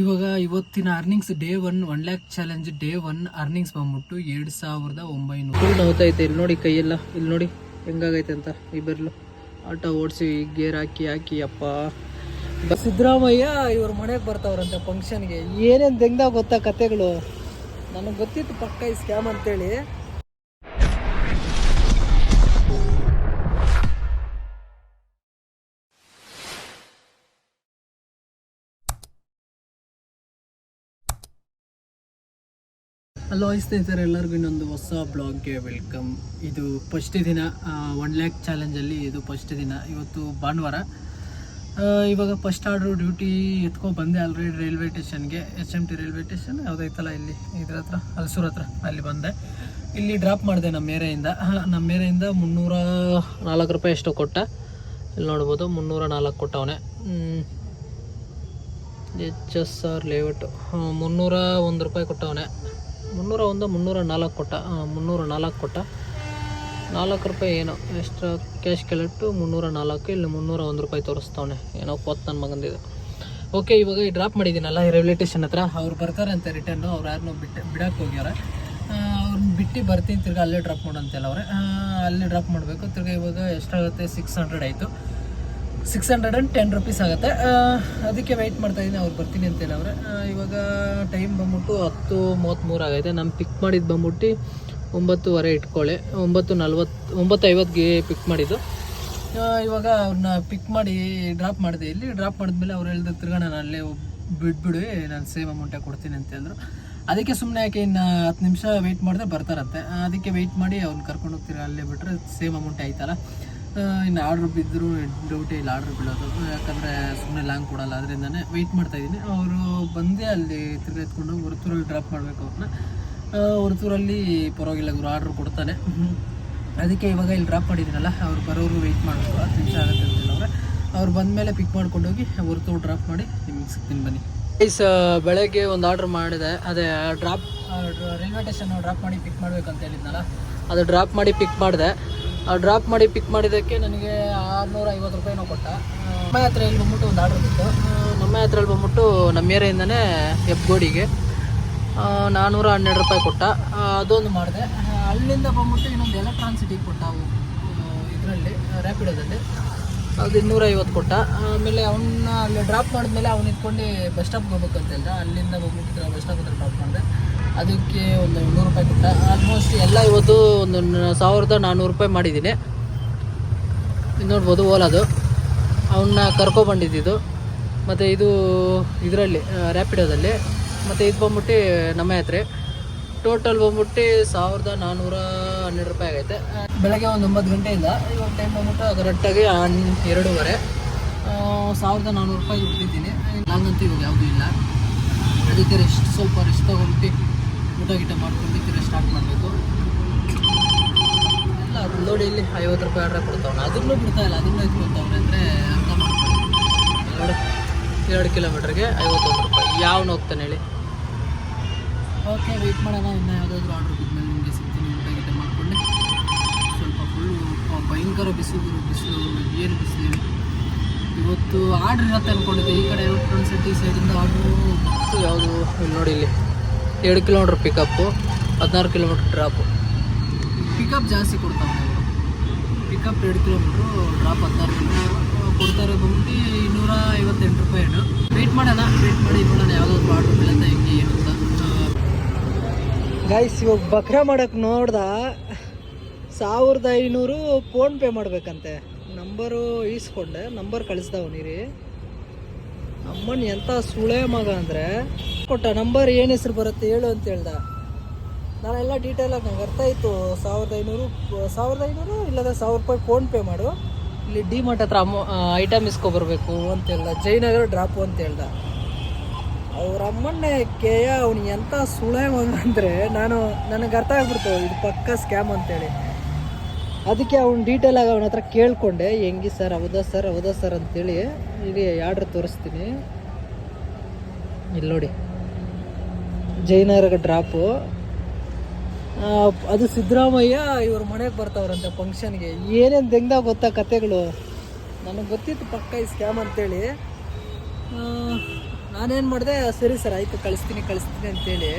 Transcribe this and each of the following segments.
ಇವಾಗ ಇವತ್ತಿನ earnings day one one lakh challenge day one earnings ಬಂದ್ಬಿಟ್ಟು ಎರಡು ಸಾವಿರದ ಒಂಬೈನೂರು. ಫುಲ್ ನೋವ್ತೈತೆ ಇಲ್ಲಿ ನೋಡಿ ಕೈಯೆಲ್ಲ ಇಲ್ಲಿ ನೋಡಿ ಹೆಂಗಾಗೈತೆ ಅಂತ ಈ ಆಟೋ ಓಡಿಸಿ ಗೇರ್ ಹಾಕಿ ಹಾಕಿ, ಅಪ್ಪ. ಸಿದ್ದರಾಮಯ್ಯ ಇವ್ರ ಮನೆಗೆ ಬರ್ತಾವ್ರಂತೆ ಫಂಕ್ಷನ್ಗೆ ಏನೇನು ತೆಗ್ದಾಗ ಗೊತ್ತಾ ಕತೆಗಳು? ನನಗೆ ಗೊತ್ತಿತ್ತು ಪಕ್ಕ ಈ ಸ್ಕ್ಯಾಮ್ ಅಂತೇಳಿ. ಹಲೋ ಸ್ನೇಹಿತರೆ ಎಲ್ಲರಿಗೂ ಇನ್ನೊಂದು ಹೊಸ ಬ್ಲಾಗ್ಗೆ ವೆಲ್ಕಮ್. ಇದು ಫಸ್ಟ್ ದಿನ ಒನ್ ಲ್ಯಾಕ್ ಚಾಲೆಂಜಲ್ಲಿ ಇದು ಫಸ್ಟ್ ದಿನ. ಇವತ್ತು ಭಾನುವಾರ. ಇವಾಗ ಫಸ್ಟ್ ಆರ್ಡ್ರು ಡ್ಯೂಟಿ ಎತ್ಕೊ ಬಂದೆ ಆಲ್ರೆಡಿ ರೈಲ್ವೆ ಸ್ಟೇಷನ್ಗೆ H M T railway station ಯಾವುದೈತಲ್ಲ ಇಲ್ಲಿ, ಇದ್ರ ಹತ್ರ, ಹಲಸೂರ್ ಹತ್ರ ಅಲ್ಲಿ ಬಂದೆ. ಇಲ್ಲಿ ಡ್ರಾಪ್ ಮಾಡಿದೆ ನಮ್ಮ ಏರಿಯಿಂದ. ನಮ್ಮ ಏರಿಯಿಂದ ಮುನ್ನೂರ ನಾಲ್ಕು ರೂಪಾಯಿ ಎಷ್ಟೋ ಕೊಟ್ಟ. ಇಲ್ಲಿ ನೋಡ್ಬೋದು, ಮುನ್ನೂರ ನಾಲ್ಕು ಕೊಟ್ಟವನೆ. ಎಚ್ ಎಸ್ ಆರ್ ಲೇಔಟು ಮುನ್ನೂರ ಒಂದು ರೂಪಾಯಿ ಕೊಟ್ಟವನೆ. ಮುನ್ನೂರ ಒಂದು ಮುನ್ನೂರ ನಾಲ್ಕು ಕೊಟ್ಟ ಮುನ್ನೂರ ನಾಲ್ಕು ಕೊಟ್ಟ. ನಾಲ್ಕು ರೂಪಾಯಿ ಏನೋ ಎಷ್ಟು ಕ್ಯಾಶ್ ಕೆಲೆಟ್ಟು ಮುನ್ನೂರ ನಾಲ್ಕು ಇಲ್ಲಿ ಮುನ್ನೂರ ಒಂದು ರೂಪಾಯಿ ತೋರಿಸ್ತವನೆ. ಏನೋ ಕೊತ್ತು ನನ್ನ ಮಗಂದಿದು. ಓಕೆ ಇವಾಗ ಈ ಡ್ರಾಪ್ ಮಾಡಿದ್ದೀನಲ್ಲ ರೈಲ್ವೆ ಸ್ಟೇಷನ್ ಹತ್ರ. ಅವ್ರು ಬರ್ತಾರೆ ಅಂತ ರಿಟರ್ನು ಅವ್ರು ಯಾರನ್ನೂ ಬಿಟ್ಟು ಬಿಡಕ್ಕೆ ಹೋಗ್ಯಾರ. ಅವ್ರನ್ನ ಬಿಟ್ಟು ಬರ್ತೀನಿ, ತಿರ್ಗಿ ಅಲ್ಲೇ ಡ್ರಾಪ್ ಮಾಡಂತೆಲ್ಲ ಅವ್ರೆ. ಅಲ್ಲೇ ಡ್ರಾಪ್ ಮಾಡಬೇಕು, ತಿರ್ಗಿ ಇವಾಗ ಎಷ್ಟಾಗುತ್ತೆ? ಸಿಕ್ಸ್ ಹಂಡ್ರೆಡ್ ಆಯಿತು. Six hundred and ten rupees ಆಗುತ್ತೆ. ಅದಕ್ಕೆ ವೆಯ್ಟ್ ಮಾಡ್ತಾ ಇದ್ದೀನಿ ಅವ್ರು ಬರ್ತೀನಿ ಅಂತ ಹೇಳವ್ರೆ ಆ, ಇವಾಗ ಟೈಮ್ ಬಂದ್ಬಿಟ್ಟು ಹತ್ತು ಮೂವತ್ತ್ಮೂರು ಆಗೈತೆ. ನಾನು ಪಿಕ್ ಮಾಡಿದ್ದು ಬಂದ್ಬಿಟ್ಟು ಒಂಬತ್ತುವರೆ ಇಟ್ಕೊಳ್ಳಿ. ಒಂಬತ್ತು ನಲ್ವತ್ತು ಒಂಬತ್ತು ಐವತ್ತಿಗೆ ಪಿಕ್ ಮಾಡಿದ್ದು ಇವಾಗ ಅವ್ರನ್ನ ಪಿಕ್ ಮಾಡಿ ಡ್ರಾಪ್ ಮಾಡಿದೆ. ಇಲ್ಲಿ ಡ್ರಾಪ್ ಮಾಡಿದ್ಮೇಲೆ ಅವ್ರು ಹೇಳಿದ ತಿರ್ಗಾ ನಾನು ಅಲ್ಲೇ ಬಿಟ್ಬಿಡಿ ನಾನು ಸೇಮ್ ಅಮೌಂಟೇ ಕೊಡ್ತೀನಿ ಅಂತ ಹೇಳಿದ್ರು. ಅದಕ್ಕೆ ಸುಮ್ಮನೆ ಯಾಕೆ ಇನ್ನು ಹತ್ತು ನಿಮಿಷ ವೆಯ್ಟ್ ಮಾಡಿದ್ರೆ ಬರ್ತಾರಂತೆ. ಅದಕ್ಕೆ ವೆಯ್ಟ್ ಮಾಡಿ ಅವ್ರನ್ನ ಕರ್ಕೊಂಡು ಹೋಗ್ತೀರ ಅಲ್ಲೇ ಬಿಟ್ಟರೆ ಸೇಮ್ ಅಮೌಂಟ್ ಆಯ್ತಲ್ಲ. ಇನ್ನು ಆರ್ಡ್ರ್ ಬಿದ್ದರು ಡೌಟೇ ಇಲ್ಲ ಆರ್ಡ್ರ್ ಬೀಳೋದು. ಯಾಕಂದರೆ ಸುಮ್ಮನೆ ಲಾಂಗ್ ಕೊಡಲ್ಲ ಅದರಿಂದನೇ ವೆಯ್ಟ್ ಮಾಡ್ತಾ ಇದ್ದೀನಿ. ಅವರು ಬಂದೇ ಅಲ್ಲಿ ತಿರ್ಗಿ ಎತ್ಕೊಂಡು ಹೊರತೂರಲ್ಲಿ ಡ್ರಾಪ್ ಮಾಡಬೇಕು ಅವ್ರನ್ನ. ಹೊರತೂರಲ್ಲಿ ಪರವಾಗಿಲ್ಲ ಗುರು ಆರ್ಡ್ರ್ ಕೊಡ್ತಾನೆ. ಅದಕ್ಕೆ ಇವಾಗ ಇಲ್ಲಿ ಡ್ರಾಪ್ ಮಾಡಿದ್ದೀನಲ್ಲ ಅವ್ರು ಬರೋರು ವೆಯ್ಟ್ ಮಾಡಬೇಕು. ಹತ್ತು ನಿಮಿಷ ಆಗುತ್ತೆ ಅಂತ ಅವ್ರು. ಅವ್ರು ಬಂದಮೇಲೆ ಪಿಕ್ ಮಾಡ್ಕೊಂಡೋಗಿ ಹೊರತು ಡ್ರಾಪ್ ಮಾಡಿ ನಿಮಗೆ ಸಿಗ್ತೀನಿ ಬನ್ನಿ. ಪ್ಲೀಸ್ ಬೆಳಗ್ಗೆ ಒಂದು ಆರ್ಡ್ರ್ ಮಾಡಿದೆ. ಅದೇ ಡ್ರಾಪ್ ರೈಲ್ವೆ ಸ್ಟೇಷನ್ ಡ್ರಾಪ್ ಮಾಡಿ ಪಿಕ್ ಮಾಡ್ಬೇಕಂತ ಹೇಳಿದ್ನಲ್ಲ. ಅದು ಡ್ರಾಪ್ ಮಾಡಿ ಪಿಕ್ ಮಾಡಿದೆ. ಡ್ರಾಪ್ ಮಾಡಿ ಪಿಕ್ ಮಾಡಿದ್ದಕ್ಕೆ ನನಗೆ ಆರುನೂರ ಐವತ್ತು ರೂಪಾಯಿನೋ ಕೊಟ್ಟ. ನಮ್ಮ ಹತ್ರ ಇಲ್ಲಿ ಬಂದ್ಬಿಟ್ಟು ಒಂದು ಆರ್ಡ್ರ್ ಬಿತ್ತು ನಮ್ಮ ಹತ್ರ ಇಲ್ಲಿ ಬಂದ್ಬಿಟ್ಟು ನಮ್ಮ ಏರಿಯಿಂದನೇ ಹೆಬ್ಗೋಡಿಗೆ ಆ, ನಾನ್ನೂರ ಹನ್ನೆರಡು ರೂಪಾಯಿ ಕೊಟ್ಟ. ಅದೊಂದು ಮಾಡಿದೆ. ಅಲ್ಲಿಂದ ಬಂದ್ಬಿಟ್ಟು ಇನ್ನೊಂದು ಎಲೆಕ್ಟ್ರಾನ್ ಸಿಟಿಗೆ ಕೊಟ್ಟ ಇದರಲ್ಲಿ ರ್ಯಾಪಿಡೋದಲ್ಲಿ ಅದು ಇನ್ನೂರೈವತ್ತು ಕೊಟ್ಟ. ಆಮೇಲೆ ಅವನ್ನ ಅಲ್ಲಿ ಡ್ರಾಪ್ ಮಾಡಿದ್ಮೇಲೆ ಅವ್ನು ಇಟ್ಕೊಂಡು ಬಸ್ ಸ್ಟಾಪ್ಗೆ ಹೋಗ್ಬೇಕಂತ ಹೇಳ್ದ. ಅಲ್ಲಿಂದ ಹೋಗ್ಬಿಟ್ಟಿದ್ರೆ ಬಸ್ ಸ್ಟಾಪ್ ಹತ್ರ ಡ್ರಾಪ್ ಮಾಡಿದೆ. ಅದಕ್ಕೆ ಒಂದು ನೂರು ರೂಪಾಯಿ ಕೊಟ್ಟ. ಆಲ್ಮೋಸ್ಟ್ ಎಲ್ಲ ಇವತ್ತು ಒಂದು ಸಾವಿರದ ನಾನ್ನೂರು ರೂಪಾಯಿ ಮಾಡಿದ್ದೀನಿ. ಇದು ನೋಡ್ಬೋದು ಓಲಾದು. ಅವನ್ನ ಕರ್ಕೊಬಂದಿದ್ದು ಮತ್ತು ಇದು ಇದರಲ್ಲಿ ರ್ಯಾಪಿಡೋದಲ್ಲಿ ಮತ್ತು ಇದು ಬಂದ್ಬಿಟ್ಟು ನಮ್ಮ ಹತ್ರ. ಟೋಟಲ್ ಬಂದ್ಬಿಟ್ಟು ಸಾವಿರದ ನಾನ್ನೂರ ಹನ್ನೆರಡು ರೂಪಾಯಿ ಆಗೈತೆ. ಬೆಳಗ್ಗೆ ಒಂದು ಒಂಬತ್ತು ಗಂಟೆಯಿಂದ ಇವಾಗ ಟೈಮ್ ಬಂದ್ಬಿಟ್ಟು ಕರೆಕ್ಟಾಗಿ ಎರಡೂವರೆ. ಆ, ಸಾವಿರದ ನಾನ್ನೂರು ರೂಪಾಯಿ ಬಿಟ್ಟಿದ್ದೀನಿ. ನಾನಂತೂ ಇವಾಗ ಯಾವುದೂ ಇಲ್ಲ. ಅದಕ್ಕೆ ರೆಸ್ಟ್ ಸ್ವಲ್ಪ ರೆಸ್ಟ್ ತೊಗೊಂಡು ಊಟ ಗೀಟ ಮಾಡ್ಕೊಂಡು ಸ್ಟಾರ್ಟ್ ಮಾಡಬೇಕು. ಅದು ನೋಡಿ ಇಲ್ಲಿ ಐವತ್ತು ರೂಪಾಯಿ ಆರ್ಡ್ರೆ ಕೊಡ್ತಾವನೆ. ಅದನ್ನು ಬಿಡ್ತಾ ಇಲ್ಲ. ಅದನ್ನು ಎತ್ಕೊಳ್ತಾವ್ರೆ ಅಂದರೆ ಅರ್ಥ ಮಾಡ್ಕೊಳ್ಳಿ ಎರಡು ಎರಡು ಕಿಲೋಮೀಟ್ರಿಗೆ ಐವತ್ತೊಂದು ರೂಪಾಯಿ. ಯಾವನು ಹೋಗ್ತಾನೆ ಹೇಳಿ? ಓಕೆ ವೆಯ್ಟ್ ಮಾಡೋಣ. ಇನ್ನೂ ಯಾವುದಾದ್ರೂ ಆರ್ಡ್ರ್ ಬಿದ್ಮೇಲೆ ನಿಮಗೆ ಸಿಗ್ತೀನಿ ಊಟ ಗೀಟ ಮಾಡಿಕೊಂಡು. ಸ್ವಲ್ಪ ಫುಲ್ಲು ಭಯಂಕರ ಬಿಸಿಲು ಬಿಸಿಲು ಏನು ಬಿಸಿಲು ಇವತ್ತು ಆರ್ಡ್ರ್ ಇರುತ್ತೆ ಅಂದ್ಕೊಂಡಿದ್ದೆ ಈ ಕಡೆ ಎಲೆಕ್ಟ್ರಾನ್ ಸಿಟಿ ಸೈಡಿಂದ ಆರ್ಡ್ರು ಯಾವುದು? ಇಲ್ಲಿ ನೋಡಿ ಇಲ್ಲಿ. ಎರಡು ಕಿಲೋಮೀಟ್ರ್ ಪಿಕಪ್ಪು ಹದಿನಾರು ಕಿಲೋಮೀಟ್ರ್ ಡ್ರಾಪು ಪಿಕಪ್ ಜಾಸ್ತಿ ಕೊಡ್ತಾರೆ ಅವರು. ಪಿಕಪ್ ಎರಡು ಕಿಲೋಮೀಟ್ರು ಡ್ರಾಪ್ ಹದಿನಾರು ಕಿಲೋಮೀಟ್ರ್ ಕೊಡ್ತಾರೆ ಬಂದ್ಬಿಟ್ಟು ಇನ್ನೂರ ಐವತ್ತೆಂಟು ರೂಪಾಯಿ ಏನು ವೆಯ್ಟ್ ಮಾಡೋಣ. ವೆಯ್ಟ್ ಮಾಡಿ ನೋಡೋಣ ಯಾವುದಾದ್ರು ಆರ್ಡ್ರ್ ಬೀಳುತ್ತೆ ಹೆಂಗೆ ಏನು ಅಂತ. ಗೈಸ್ ಇವಾಗ ಬಕ್ರ ಮಾಡಕ್ಕೆ ನೋಡ್ದ ಸಾವಿರದ ಐನೂರು ಫೋನ್ ಪೇ ಮಾಡ್ಬೇಕಂತೆ. ನಂಬರು ಈಸ್ಕೊಂಡೆ ನಂಬರ್ ಕಳಿಸ್ದ ಅವನಿರಿ ಅಮ್ಮನ ಎಂಥ ಸುಳೆ ಮಗ ಅಂದರೆ, ಕೊಟ್ಟ ನಂಬರ್ ಏನು ಹೆಸ್ರು ಬರುತ್ತೆ ಹೇಳು ಅಂತ ಹೇಳ್ದ. ನಾನೆಲ್ಲ ಡೀಟೇಲಾಗಿ ನಂಗೆ ಅರ್ಥ ಆಯಿತು. ಸಾವಿರದ ಐನೂರು ಸಾವಿರದ ಐನೂರು ಇಲ್ಲದ ಸಾವಿರ ರೂಪಾಯಿ ಫೋನ್ ಪೇ ಮಾಡು. ಇಲ್ಲಿ ಡಿ ಮಾರ್ಟ್ ಹತ್ರ ಅಮೌ ಐಟಮ್ ಇಸ್ಕೊಬರ್ಬೇಕು ಅಂತ ಹೇಳ್ದ. ಜಯನಗರ ಡ್ರಾಪು ಅಂತ ಹೇಳ್ದ. ಅವ್ರ ಅಮ್ಮನ್ನೇ ಕೇಯ ಅವ್ನು ಎಂಥ ಸುಳೆ ಅಂದರೆ ನಾನು, ನನಗೆ ಅರ್ಥ ಆಗ್ಬಿಡ್ತು, ಇದು ಪಕ್ಕ ಸ್ಕ್ಯಾಮ್ ಅಂತೇಳಿ. ಅದಕ್ಕೆ ಅವ್ನು ಡೀಟೇಲ್ ಆಗಿ ಅವನ ಹತ್ರ ಕೇಳಿಕೊಂಡೆ, ಹೆಂಗಿ ಸರ್, ಹೌದಾ ಸರ್ ಹೌದಾ ಸರ್ ಅಂತೇಳಿ. ಇಲ್ಲಿ ಆರ್ಡ್ರ್ ತೋರಿಸ್ತೀನಿ. ಇಲ್ಲಿ ನೋಡಿ. ಜೈನಗರ ಡ್ರಾಪು ಅದು ಸಿದ್ದರಾಮಯ್ಯ, ಇವ್ರ ಮನೆಗೆ ಬರ್ತಾವ್ರಂತೆ ಫಂಕ್ಷನ್ಗೆ ಏನೇನು ತೆಗ್ದಾಗ ಗೊತ್ತಾ ಕತೆಗಳು? ನನಗೆ ಗೊತ್ತಿತ್ತು ಪಕ್ಕ ಈ ಸ್ಕ್ಯಾಮ್ ಅಂತೇಳಿ. ನಾನೇನು ಮಾಡಿದೆ, ಸರಿ ಸರ್, ಆಯಿತು, ಕಳಿಸ್ತೀನಿ ಕಳಿಸ್ತೀನಿ ಅಂತೇಳಿ.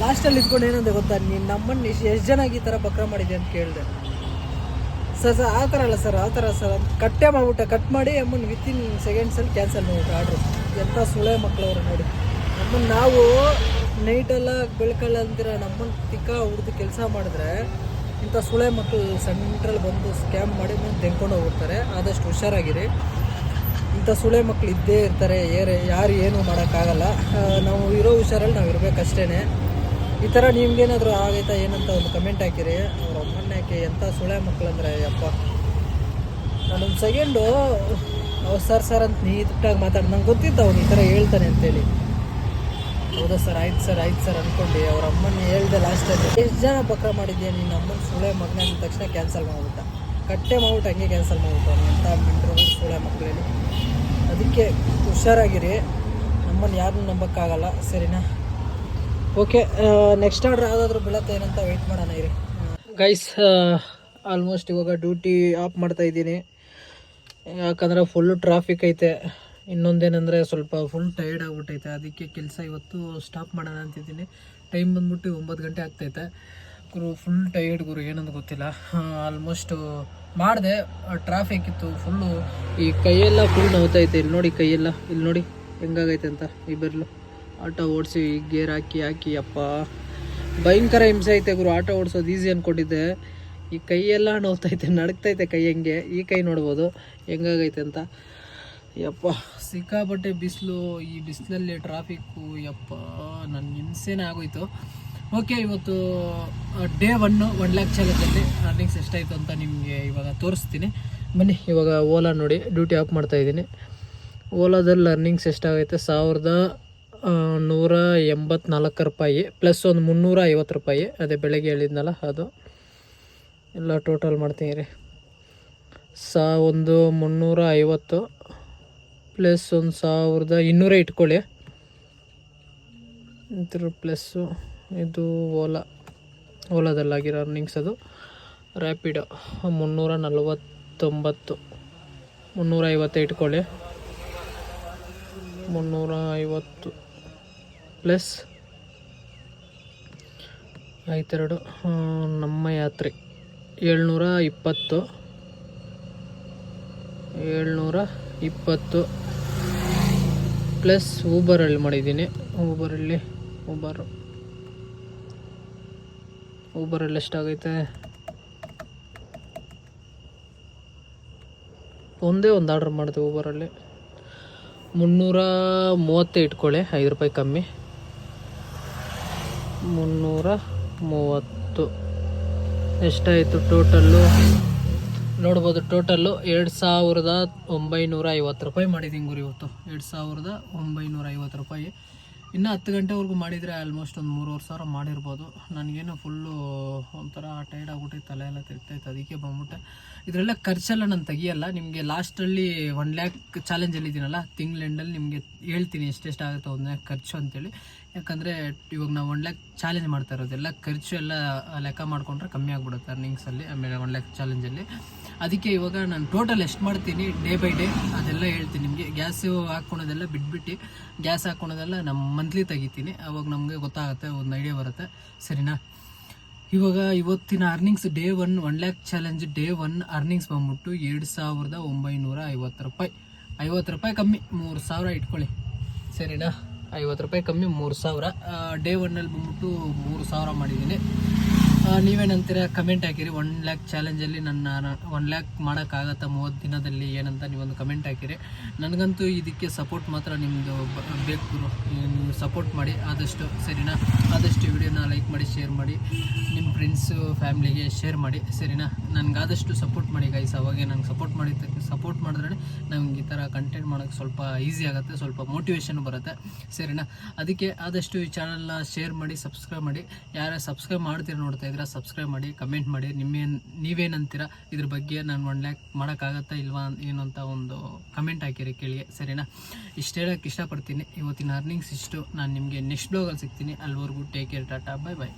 ಲಾಸ್ಟಲ್ಲಿ ಇದ್ಕೊಂಡು ಏನಂದೆ ಗೊತ್ತಾ, ನೀನು ನಮ್ಮನ್ನು ಎಷ್ಟು ಜನ ಈ ಥರ ಬಕ್ರ ಮಾಡಿದೆ ಅಂತ ಕೇಳಿದೆ. ಸರ್ ಸರ್ ಆ ಥರ ಅಲ್ಲ ಸರ್ ಆ ಥರ ಸರ್ ಅಂತ ಕಟ್ಟೆ ಮಾಡಿಬಿಟ್ಟೆ ಕಟ್ ಮಾಡಿ ಅಮ್ಮನ ವಿತಿನ್ ಸೆಕೆಂಡ್ಸಲ್ಲಿ ಕ್ಯಾನ್ಸಲ್ ಮಾಡಿಬಿಟ್ಟು ಆರ್ಡ್ರು. ಎಂಥ ಸುಳೆ ಮಕ್ಕಳವ್ರು ನೋಡಿ. ನಮ್ಮನ್ನು ನಾವು ನೈಟೆಲ್ಲ ಬೆಳ್ಕಲ್ಲ ಅಂದಿರ ನಮ್ಮನ್ನು ತಿಕ್ಕ ಹುಡ್ದು ಕೆಲಸ ಮಾಡಿದ್ರೆ ಇಂಥ ಸುಳೆ ಮಕ್ಕಳು ಸೆಂಟ್ರಲ್ಲಿ ಬಂದು ಸ್ಕ್ಯಾಮ್ ಮಾಡಿ ಮುಂದೆ ತೆಂಕೊಂಡು ಹೋಗ್ತಾರೆ ಆದಷ್ಟು ಹುಷಾರಾಗಿರಿ. ಇಂಥ ಸುಳೆ ಮಕ್ಕಳು ಇದ್ದೇ ಇರ್ತಾರೆ, ಏರೆ, ಯಾರು ಏನು ಮಾಡೋಕ್ಕಾಗಲ್ಲ. ನಾವು ಇರೋ ಹುಷಾರಲ್ಲಿ ನಾವು ಇರಬೇಕಷ್ಟೇ ಈ ಥರ ನಿಮ್ಗೇನಾದರೂ ಆಗೈತಾ, ಏನಂತ ಒಂದು ಕಮೆಂಟ್ ಹಾಕಿರಿ. ಅವ್ರ ಅಮ್ಮನ್ನ ಯಾಕೆ ಎಂಥ ಸುಳೆ ಮಕ್ಕಳಂದ್ರೆ ಯಪ್ಪ. ನಾನೊಂದು ಸೆಕೆಂಡು ಅವ್ರು ಸರ್ ಸರ್ ಅಂತ ನೀಟಾಗಿ ಮಾತಾಡಿ, ನಂಗೆ ಗೊತ್ತಿತ್ತು ಅವ್ನು ಈ ಥರ ಹೇಳ್ತಾನೆ ಅಂತೇಳಿ. ಹೌದಾ ಸರ್? ಆಯ್ತು ಸರ್ ಆಯ್ತು ಸರ್ ಅಂದ್ಕೊಂಡು ಅವ್ರ ಅಮ್ಮನ ಹೇಳ್ದೆ ಲಾಸ್ಟಲ್ಲಿ ಎಷ್ಟು ಜನ ಬಕ್ರ ಮಾಡಿದ್ಯಾ ನಿನ್ನ ಅಮ್ಮನ ಸುಳೆ ಮಗ್ನ ಅಂದ ತಕ್ಷಣ ಕ್ಯಾನ್ಸಲ್ ಮಾಡ್ಬಿಟ್ಟ? ಕಟ್ಟೆ ಮಾಡ್ಬಿಟ್ಟು ಹಂಗೆ ಕ್ಯಾನ್ಸಲ್ ಮಾಡ್ಬಿಟ್ಟು ಎಂಥ ಮಿಂಡ್ರು ಸುಳೆ ಮಕ್ಕಳಲ್ಲಿ ಅದಕ್ಕೆ ಹುಷಾರಾಗಿರಿ. ನಮ್ಮನ್ನು ಯಾರನ್ನೂ ನಂಬೋಕ್ಕಾಗಲ್ಲ, ಸರಿನಾ? ಓಕೆ ನೆಕ್ಸ್ಟ್ ಆರ್ಡ್ರ್ ಯಾವುದಾದ್ರೂ ಬೀಳತ್ತೆ ಏನಂತ ವೆಯ್ಟ್ ಮಾಡೋಣ ಇರಿ. ಗೈಸ್ ಆಲ್ಮೋಸ್ಟ್ ಇವಾಗ ಡ್ಯೂಟಿ ಆಫ್ ಮಾಡ್ತಾ ಇದ್ದೀನಿ. ಯಾಕಂದರೆ ಫುಲ್ಲು ಟ್ರಾಫಿಕ್ ಐತೆ. ಇನ್ನೊಂದೇನೆಂದರೆ ಸ್ವಲ್ಪ ಫುಲ್ ಟೈರ್ಡ್ ಆಗಿಬಿಟ್ಟೈತೆ. ಅದಕ್ಕೆ ಕೆಲಸ ಇವತ್ತು ಸ್ಟಾಪ್ ಮಾಡೋಣ ಅಂತಿದ್ದೀನಿ. ಟೈಮ್ ಬಂದ್ಬಿಟ್ಟು ಒಂಬತ್ತು ಗಂಟೆ ಆಗ್ತೈತೆ. ಗುರು ಫುಲ್ ಟೈರ್ಡ್ ಗುರು, ಏನಂತ ಗೊತ್ತಿಲ್ಲ. ಆಲ್ಮೋಸ್ಟ್ ಮಾಡಿದೆ ಟ್ರಾಫಿಕ್ ಇತ್ತು ಫುಲ್ಲು ಈ ಕೈಯೆಲ್ಲ ಫುಲ್ ನೋವ್ತೈತೆ ಇಲ್ಲಿ ನೋಡಿ ಕೈಯೆಲ್ಲ. ಇಲ್ಲಿ ನೋಡಿ ಹೆಂಗಾಗೈತೆ ಅಂತ ಈ ಆಟೋ ಓಡಿಸಿ, ಗೇರ್ ಹಾಕಿ ಹಾಕಿ, ಅಪ್ಪ. ಭಯಂಕರ ಹಿಂಸೆ ಐತೆ ಗುರು. ಆಟೋ ಓಡಿಸೋದು ಈಸಿ ಅಂದ್ಕೊಂಡಿದ್ದೆ ಈ ಕೈಯೆಲ್ಲ ನೋವ್ತೈತೆ ನಡಕ್ತೈತೆ ಕೈ ಹೆಂಗೆ. ಈ ಕೈ ನೋಡ್ಬೋದು. ಹೆಂಗಾಗೈತೆ ಅಂತ. ಯಪ್ಪ. ಸಿಕ್ಕಾಪಟ್ಟೆ ಬಿಸಿಲು. ಈ ಬಿಸಿಲಲ್ಲಿ ಟ್ರಾಫಿಕ್ಕು ಯಪ್ಪ. ನನ್ನ ಹಿಂಸೆನೇ ಆಗೋಯ್ತು. ಓಕೆ ಇವತ್ತು ಡೇ ಒನ್ನು ಒನ್ ಲ್ಯಾಕ್ ಚಾಲೆಂಜಲ್ಲಿ ಅರ್ನಿಂಗ್ಸ್ ಎಷ್ಟಾಯಿತು ಅಂತ ನಿಮಗೆ ಇವಾಗ ತೋರಿಸ್ತೀನಿ. ಬನ್ನಿ, ಇವಾಗ ಓಲಾ ನೋಡಿ ಡ್ಯೂಟಿ ಆಫ್ ಮಾಡ್ತಾ ಇದ್ದೀನಿ. ಓಲಾದಲ್ಲಿ ಅರ್ನಿಂಗ್ಸ್ ಎಷ್ಟಾಗೈತೆ ಸಾವಿರದ ನೂರ ಎಂಬತ್ನಾಲ್ಕು ರೂಪಾಯಿ ಪ್ಲಸ್ ಒಂದು ಮುನ್ನೂರ ಐವತ್ತು ರೂಪಾಯಿ, ಅದೇ ಬೆಳಗ್ಗೆ ಹೇಳಿದ್ನಲ್ಲ ಅದು. ಎಲ್ಲ ಟೋಟಲ್ ಮಾಡ್ತೀನಿ ರೀ. ಸಾ, ಒಂದು ಮುನ್ನೂರ ಐವತ್ತು ಪ್ಲಸ್ ಒಂದು ಸಾವಿರದ ಇನ್ನೂರ ಇಟ್ಕೊಳ್ಳಿ. ಪ್ಲಸ್ಸು ಇದು ಓಲಾ, ಓಲಾದಲ್ಲಾಗಿರೋ ಅರ್ನಿಂಗ್ಸ್ ಅದು. ರ್ಯಾಪಿಡೋ ಮುನ್ನೂರ ನಲ್ವತ್ತೊಂಬತ್ತು ಮುನ್ನೂರ ಐವತ್ತು ಇಟ್ಕೊಳ್ಳಿ ಮುನ್ನೂರ ಐವತ್ತು ಪ್ಲಸ್ ಐತೆರಡು ನಮ್ಮ ಯಾತ್ರೆ. ಏಳ್ನೂರ ಇಪ್ಪತ್ತು ಏಳ್ನೂರ ಇಪ್ಪತ್ತು ಪ್ಲಸ್ ಊಬರಲ್ಲಿ ಮಾಡಿದ್ದೀನಿ ಊಬರಲ್ಲಿ ಊಬರು ಊಬರಲ್ಲಿ ಎಷ್ಟಾಗೈತೆ ಒಂದೇ ಒಂದು ಆರ್ಡ್ರ್ ಮಾಡಿದೆ ಊಬರಲ್ಲಿ ಮುನ್ನೂರ ಮೂವತ್ತೇ ಇಟ್ಕೊಳ್ಳಿ, ಐದು ರೂಪಾಯಿ ಕಮ್ಮಿ. ಮುನ್ನೂರ ಮೂವತ್ತು. ಎಷ್ಟಾಯಿತು ಟೋಟಲ್ಲು? ನೋಡ್ಬೋದು ಟೋಟಲ್ಲು ಎರಡು ಸಾವಿರದ ಒಂಬೈನೂರ ಐವತ್ತು ರೂಪಾಯಿ ಮಾಡಿದ್ದೀನಿ ಗುರಿ ಇವತ್ತು. ಎರಡು ಸಾವಿರದ ಒಂಬೈನೂರ ಐವತ್ತು ರೂಪಾಯಿ. ಇನ್ನು ಹತ್ತು ಗಂಟೆವರೆಗೂ ಮಾಡಿದರೆ ಆಲ್ಮೋಸ್ಟ್ ಒಂದು ಮೂರುವರೆ ಸಾವಿರ ಮಾಡಿರ್ಬೋದು. ನನಗೇನು ಫುಲ್ಲು ಒಂಥರ ಟೈರ್ಡ್ ಆಗ್ಬಿಟ್ಟೈತೆ ತಲೆ ಎಲ್ಲ ತಿರ್ತೈತೆ ಅದಕ್ಕೆ ಬಂದ್ಬಿಟ್ಟೆ. ಇದರೆಲ್ಲ ಖರ್ಚೆಲ್ಲ ನಾನು ತೆಗಿಯಲ್ಲ, ನಿಮಗೆ ಲಾಸ್ಟಲ್ಲಿ ಒನ್ ಲ್ಯಾಕ್ ಚಾಲೆಂಜಲ್ಲಿ ಇದ್ದೀನಲ್ಲ ತಿಂಗ್ಳ ನಿಮಗೆ ಹೇಳ್ತೀನಿ ಎಷ್ಟೆಷ್ಟು ಆಗುತ್ತೆ ಒಂದು ಲ್ಯಾಕ್ ಖರ್ಚು ಅಂತೇಳಿ. ಯಾಕಂದರೆ ಇವಾಗ ನಾವು ಒನ್ ಲ್ಯಾಕ್ ಚಾಲೆಂಜ್ ಮಾಡ್ತಾ ಇರೋದೆಲ್ಲ ಖರ್ಚು ಎಲ್ಲ ಲೆಕ್ಕ ಮಾಡಿಕೊಂಡ್ರೆ ಕಮ್ಮಿ ಆಗ್ಬಿಡುತ್ತೆ ಅರ್ನಿಂಗ್ಸಲ್ಲಿ ಆಮೇಲೆ ಒನ್ ಲ್ಯಾಕ್ ಚಾಲೆಂಜಲ್ಲಿ ಅದಕ್ಕೆ ಇವಾಗ ನಾನು ಟೋಟಲ್ ಎಷ್ಟು ಮಾಡ್ತೀನಿ ಡೇ ಬೈ ಡೇ ಅದೆಲ್ಲ ಹೇಳ್ತೀನಿ ನಿಮಗೆ. ಗ್ಯಾಸು ಹಾಕ್ಕೊಳೋದೆಲ್ಲ ಬಿಟ್ಬಿಟ್ಟು ಗ್ಯಾಸ್ ಹಾಕ್ಕೊಳೋದೆಲ್ಲ ನಮ್ಮ ಮಂತ್ಲಿ ತೆಗಿತೀನಿ. ಅವಾಗ ನಮಗೆ ಗೊತ್ತಾಗುತ್ತೆ, ಒಂದು ಐಡಿಯಾ ಬರುತ್ತೆ. ಸರಿನಾ? ಇವಾಗ ಇವತ್ತಿನ earnings day one one lakh challenge day one earnings ಬಂದ್ಬಿಟ್ಟು ಎರಡು ಸಾವಿರದ ಒಂಬೈನೂರ ಐವತ್ತು ರೂಪಾಯಿ. ಐವತ್ತು ರೂಪಾಯಿ ಕಮ್ಮಿ, ಮೂರು ಸಾವಿರ ಇಟ್ಕೊಳ್ಳಿ. ಸರಿನಾ? ಐವತ್ತು ರೂಪಾಯಿ ಕಮ್ಮಿ ಮೂರು ಸಾವಿರ. ಡೇ ಒನ್ನಲ್ಲಿ ಬಂದ್ಬಿಟ್ಟು ಮೂರು ಸಾವಿರ ಮಾಡಿದ್ದೀನಿ. ನೀವೇನಂತೀರ ಕಮೆಂಟ್ ಹಾಕಿರಿ. ಒನ್ ಲ್ಯಾಕ್ ಚಾಲೆಂಜಲ್ಲಿ ನನ್ನ ಒನ್ ಲ್ಯಾಕ್ ಮಾಡೋಕ್ಕಾಗತ್ತಾ ಮೂವತ್ತು ದಿನದಲ್ಲಿ ಏನಂತ ನೀವೊಂದು ಕಮೆಂಟ್ ಹಾಕಿರಿ. ನನಗಂತೂ ಇದಕ್ಕೆ ಸಪೋರ್ಟ್ ಮಾತ್ರ ನಿಮ್ಮದು ಬೇಕು. ನೀವು ಸಪೋರ್ಟ್ ಮಾಡಿ, ಆದಷ್ಟು ಸರಿನಾ? ಆದಷ್ಟು ವಿಡಿಯೋನ ಲೈಕ್ ಮಾಡಿ ಶೇರ್ ಮಾಡಿ ನಿಮ್ಮ ಫ್ರೆಂಡ್ಸು ಫ್ಯಾಮ್ಲಿಗೆ ಶೇರ್ ಮಾಡಿ, ಸರಿನಾ? ನನಗೆ ಆದಷ್ಟು ಸಪೋರ್ಟ್ ಮಾಡಿ ಗೈಸ್ ಅವಾಗೆ ನಂಗೆ ಸಪೋರ್ಟ್ ಮಾಡಿ ಸಪೋರ್ಟ್ ಮಾಡಿದ್ರೆ ನಂಗೆ ಈ ಥರ ಕಂಟೆಂಟ್ ಮಾಡೋಕ್ಕೆ ಸ್ವಲ್ಪ ಈಸಿ ಆಗುತ್ತೆ, ಸ್ವಲ್ಪ ಮೋಟಿವೇಶನ್ ಬರುತ್ತೆ, ಸರಿನಾ? ಅದಕ್ಕೆ ಆದಷ್ಟು ಈ ಚಾನಲ್ನ ಶೇರ್ ಮಾಡಿ ಸಬ್ಸ್ಕ್ರೈಬ್ ಮಾಡಿ. ಯಾರು ಸಬ್ಸ್ಕ್ರೈಬ್ ಮಾಡ್ತೀರಿ ನೋಡ್ತಾ ಇದ್ದೀರಾ ಸಬ್ಸ್ಕ್ರೈಬ್ ಮಾಡಿ ಕಮೆಂಟ್ ಮಾಡಿ, ನಿಮ್ಮೇನು, ನೀವೇನಂತೀರಾ ಇದ್ರ ಬಗ್ಗೆ ನಾನು ಒನ್ ಲ್ಯಾಕ್ ಮಾಡೋಕ್ಕಾಗತ್ತಾ ಇಲ್ವಾ ಏನು ಅಂತ ಒಂದು ಕಮೆಂಟ್ ಹಾಕಿರಿ ಕೇಳಿಗೆ, ಸರಿನಾ? ಇಷ್ಟು ಹೇಳೋಕ್ಕೆ ಇಷ್ಟಪಡ್ತೀನಿ. ಇವತ್ತಿನ ಅರ್ನಿಂಗ್ಸ್ ಇಷ್ಟು. ನಾನು ನಿಮಗೆ ನೆಕ್ಸ್ಟ್ ಬ್ಲಾಗಲ್ಲಿ ಸಿಗ್ತೀನಿ. ಅಲ್ಲಿವರೆಗೂ take care tata bye bye